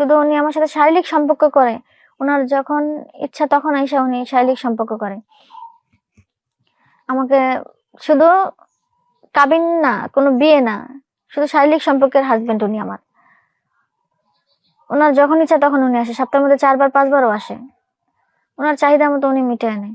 শুধু উনি আমার সাথে শারীরিক সম্পর্ক করে। ওনার যখন ইচ্ছা তখন আইসা উনি শারীরিক সম্পর্ক করে। আমাকে শুধু কাবিন না, কোনো বিয়ে না, শুধু শারীরিক সম্পর্কের হাজবেন্ড উনি আমার। ওনার যখন ইচ্ছা তখন উনি আসে। সপ্তাহের মধ্যে চারবার, পাঁচবারও আসে। ওনার চাহিদা মতো উনি মিটায় নেয়।